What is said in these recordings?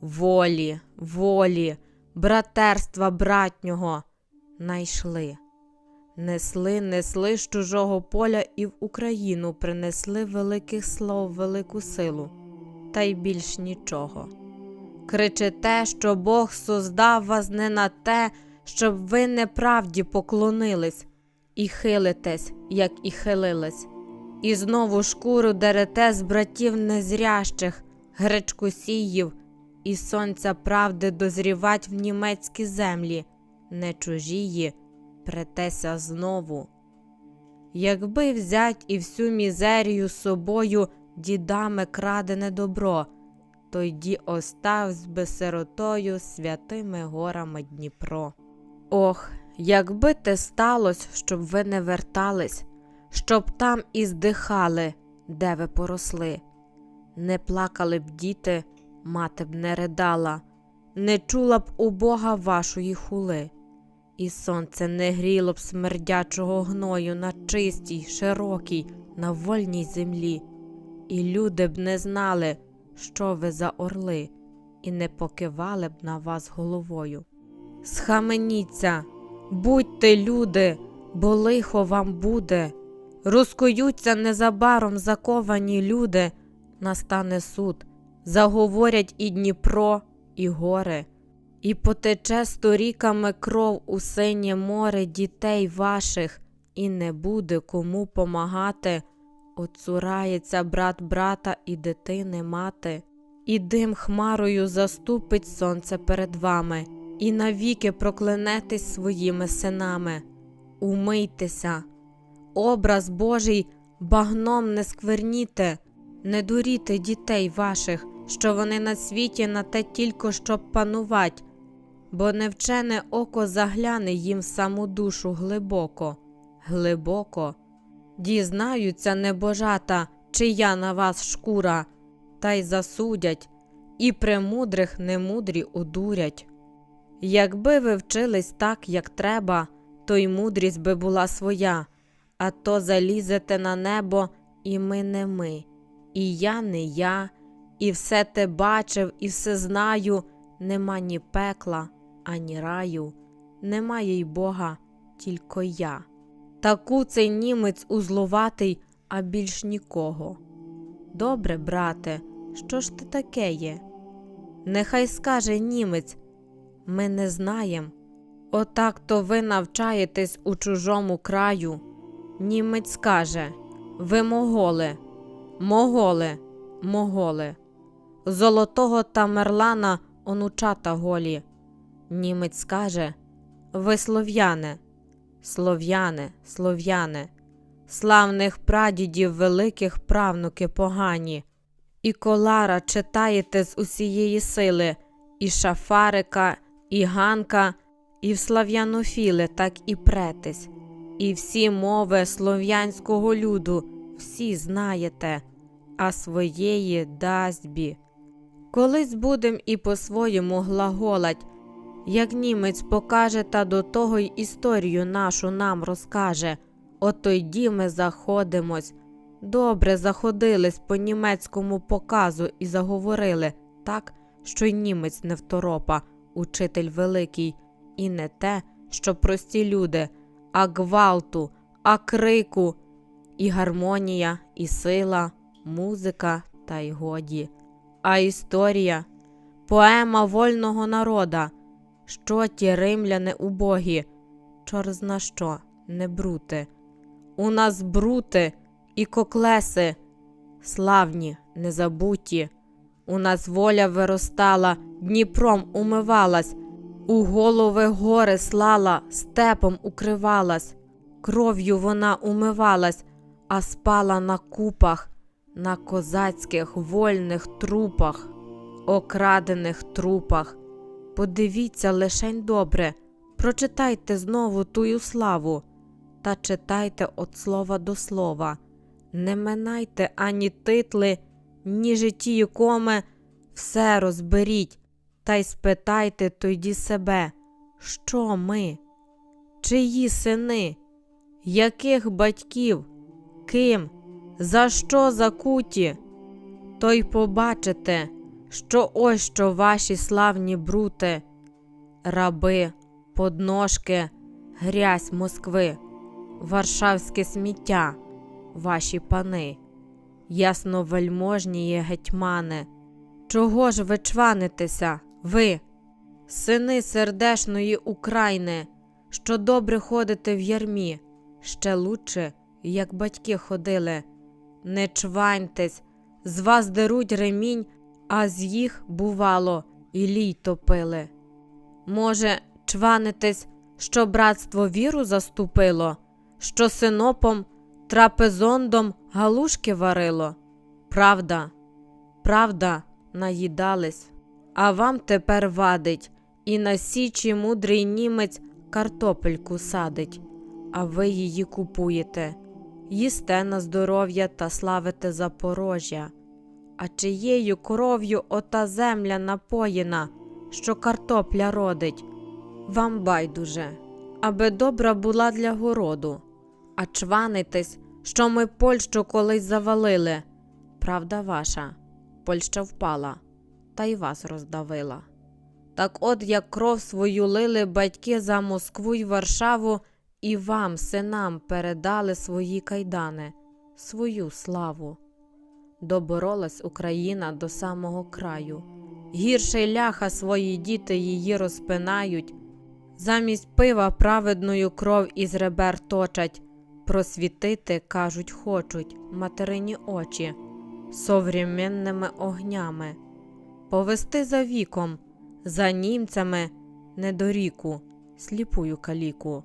волі, волі, братерства братнього найшли. Несли, несли з чужого поля і в Україну принесли великих слов, велику силу, та й більш нічого. Кричите, що Бог создав вас не на те, щоб ви неправді поклонились, і хилитесь, як і хилились, і знову шкуру дерете з братів незрящих, гречкосіїв, і сонця правди дозрівать в німецькі землі, не чужії, претеся знову. Якби взять і всю мізерію собою дідами крадене добро, тоді оставсь би сиротою святими горами Дніпро. Ох, якби те сталося, щоб ви не вертались, щоб там і здихали, де ви поросли. Не плакали б діти, мати б не ридала, не чула б у Бога вашої хули, і сонце не гріло б смердячого гною на чистій, широкій, на вольній землі, і люди б не знали, що ви за орли, і не покивали б на вас головою. Схаменіться, будьте люди, бо лихо вам буде. Розкоються незабаром заковані люди, настане суд, заговорять і Дніпро, і гори, і потече сторіками кров у синє море дітей ваших, і не буде кому помагати. Оцурається брат брата і дитини мати, і дим хмарою заступить сонце перед вами, і навіки проклянетесь своїми синами. Умийтеся, образ Божий багном не скверніте, не дуріте дітей ваших, що вони на світі на те тільки щоб панувать, бо невчене око загляне їм в саму душу глибоко, глибоко. Дізнаються небожата, чия на вас шкура, та й засудять, і премудрих немудрі одурять. Якби ви вчились так, як треба, то й мудрість би була своя, а то залізете на небо, і ми не ми, і я не я, і все те бачив, і все знаю, нема ні пекла, ані раю, немає й Бога, тільки я. Таку цей німець узловатий, а більш нікого. Добре, брате, що ж ти таке є? Нехай скаже німець, ми не знаєм. Отак то ви навчаєтесь у чужому краю. Німець скаже Ви моголи, моголи, моголи. Золотого Тамерлана онучата голі. Німець скаже Ви слов'яне. Слов'яне, слов'яне, славних прадідів великих правнуки погані, і колара читаєте з усієї сили, і шафарика, і ганка, і в слав'янофіли так і претесь, і всі мови слов'янського люду всі знаєте, а своєї дастьбі. Колись будем і по-своєму глаголать, як німець покаже та до того й історію нашу нам розкаже. От тоді ми заходимось. Добре заходились по німецькому показу і заговорили так, що й німець не второпа, учитель великий, і не те, що прості люди, а гвалту, а крику, і гармонія, і сила, музика та й годі, а історія, поема вольного народа, що ті римляни убогі, чорзна що, не брути. У нас брути і коклеси, славні, незабуті. У нас воля виростала, Дніпром умивалась, у голови гори слала, степом укривалась, кров'ю вона умивалась, а спала на купах, на козацьких вольних трупах, окрадених трупах. Подивіться лишень добре, прочитайте знову тую славу, та читайте от слова до слова, не минайте ані титли, ні житті коме, все розберіть, та й спитайте тоді себе, що ми, чиї сини, яких батьків, ким, за що закуті, то й побачите, що ось що ваші славні брути, раби, подножки, грязь Москви, варшавське сміття, ваші пани, ясновельможні є гетьмани. Чого ж ви чванитеся, ви, сини сердешної України, що добре ходите в ярмі, ще лучше, як батьки ходили. Не чваньтесь, з вас деруть ремінь, а з їх, бувало, і лій топили. Може, чванитесь, що братство віру заступило, що синопом, трапезондом галушки варило? Правда, правда, наїдались, а вам тепер вадить, і на січі мудрий німець картопельку садить, а ви її купуєте, їсте на здоров'я та славите Запорожжя. А чиєю кров'ю ота земля напоєна, що картопля родить? Вам байдуже, аби добра була для городу, а чванитесь, що ми Польщу колись завалили. Правда ваша, Польща впала, та й вас роздавила. Так от як кров свою лили батьки за Москву й Варшаву, і вам, синам, передали свої кайдани, свою славу. Доборолась Україна до самого краю. Гірше ляха свої діти її розпинають, замість пива праведною кров із ребер точать, просвітити, кажуть, хочуть материні очі современними огнями, повести за віком, за німцями недоріку, сліпую каліку.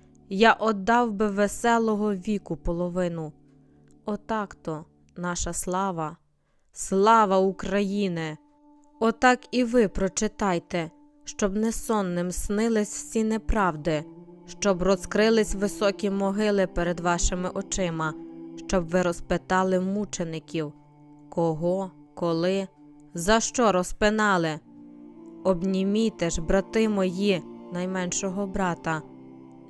я отдав би веселого віку половину. Отак то наша слава, слава України! Отак і ви прочитайте, щоб не сонним снились всі неправди, щоб розкрились високі могили перед вашими очима, щоб ви розпитали мучеників, кого, коли, за що розпинали. Обніміте ж, брати мої, найменшого брата,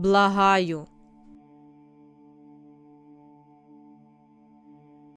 благаю,